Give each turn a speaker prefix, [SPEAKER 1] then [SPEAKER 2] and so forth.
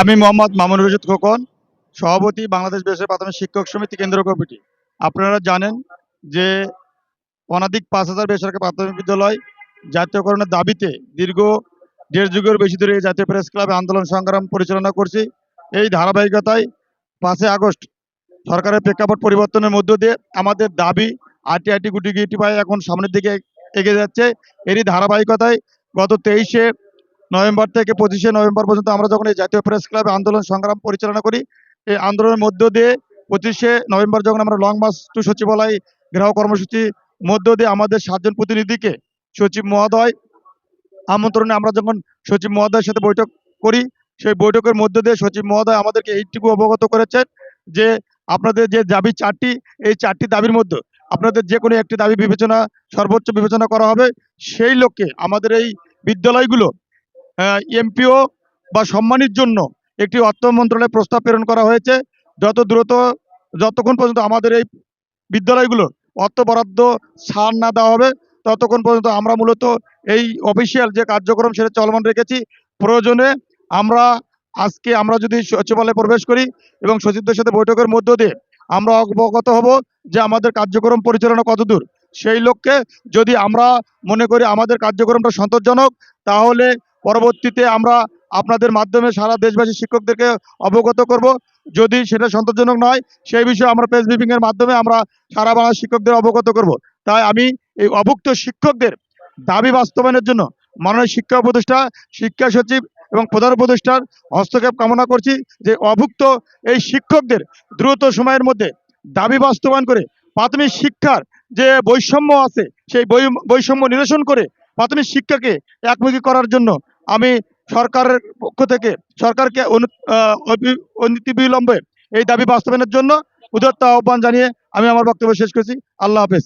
[SPEAKER 1] আমি মোহাম্মদ মামুন রশিদ খোকন, সভাপতি বাংলাদেশ বেসরকারি প্রাথমিক শিক্ষক সমিতি কেন্দ্র কমিটি। আপনারা জানেন যে অনাধিক পাঁচ হাজার বেসরকারি প্রাথমিক বিদ্যালয় জাতীয়করণের দাবিতে দীর্ঘ দেড় যুগের বেশি ধরে জাতীয় প্রেস ক্লাবে আন্দোলন সংগ্রাম পরিচালনা করছি। এই ধারাবাহিকতায় পাঁচই আগস্ট সরকারের প্রেক্ষাপট পরিবর্তনের মধ্য দিয়ে আমাদের দাবি আটি আটি গুটি গুটি পায়ে এখন সামনের দিকে এগিয়ে যাচ্ছে। এরই ধারাবাহিকতায় গত তেইশে নভেম্বর থেকে পঁচিশে নভেম্বর পর্যন্ত আমরা যখন এই জাতীয় প্রেস ক্লাবে আন্দোলন সংগ্রাম পরিচালনা করি, এই আন্দোলনের মধ্য দিয়ে পঁচিশে নভেম্বর যখন আমরা লং মার্চ টু সচিবালয় গ্রাহক কর্মসূচি মধ্য দিয়ে আমাদের সাতজন প্রতিনিধিকে সচিব মহোদয় আমন্ত্রণে আমরা যখন সচিব মহোদয়ের সাথে বৈঠক করি, সেই বৈঠকের মধ্য দিয়ে সচিব মহোদয় আমাদেরকে এইটুকু অবগত করেছেন যে আপনাদের যে দাবি চারটি, এই চারটি দাবির মধ্যে আপনাদের যে কোনো একটি দাবি বিবেচনা, সর্বোচ্চ বিবেচনা করা হবে। সেই লক্ষ্যে আমাদের এই বিদ্যালয়গুলো এমপিও বা সম্মানের জন্য একটি অর্থ মন্ত্রণালয়ে প্রস্তাব প্রেরণ করা হয়েছে। যত দ্রুত, যতক্ষণ পর্যন্ত আমাদের এই বিদ্যালয়গুলো অর্থ বরাদ্দ ছাড় না দেওয়া হবে, ততক্ষণ পর্যন্ত আমরা মূলত এই অফিসিয়াল যে কার্যক্রম সেটা চলমান রেখেছি। প্রয়োজনে আমরা আজকে আমরা যদি সচিবালয়ে প্রবেশ করি এবং সচিবদের সাথে বৈঠকের মধ্য দিয়ে আমরা অবগত হব যে আমাদের কার্যক্রম পরিচালনা কতদূর সেই লক্ষ্যে যদি আমরা মনে করি আমাদের কার্যক্রমটা সন্তোষজনক, তাহলে পরবর্তীতে আমরা আপনাদের মাধ্যমে সারা দেশবাসী শিক্ষকদেরকে অবগত করব। যদি সেটা সন্তোষজনক নয়, সেই বিষয়ে আমরা প্রেস ব্রিফিং এর মাধ্যমে আমরা সারা বাংলার শিক্ষকদের অবগত করব। তাই আমি এই অভুক্ত শিক্ষকদের দাবি বাস্তবায়নের জন্য মাননীয় শিক্ষা উপদেষ্টা, শিক্ষা সচিব এবং প্রধান উপদেষ্টার হস্তক্ষেপ কামনা করছি যে অভুক্ত এই শিক্ষকদের দ্রুত সময়ের মধ্যে দাবি বাস্তবায়ন করে প্রাথমিক শিক্ষার যে বৈষম্য আছে, সেই বৈষম্য নিরসন করে প্রাথমিক শিক্ষাকে একমুখী করার জন্য আমি সরকারের পক্ষ থেকে সরকারকে অনু- আহ, অবি- অনতিবিলম্বে এই দাবি বাস্তবায়নের জন্য উদাত্ত আহ্বান জানিয়ে আমি আমার বক্তব্য শেষ করছি। আল্লাহ হাফেজ।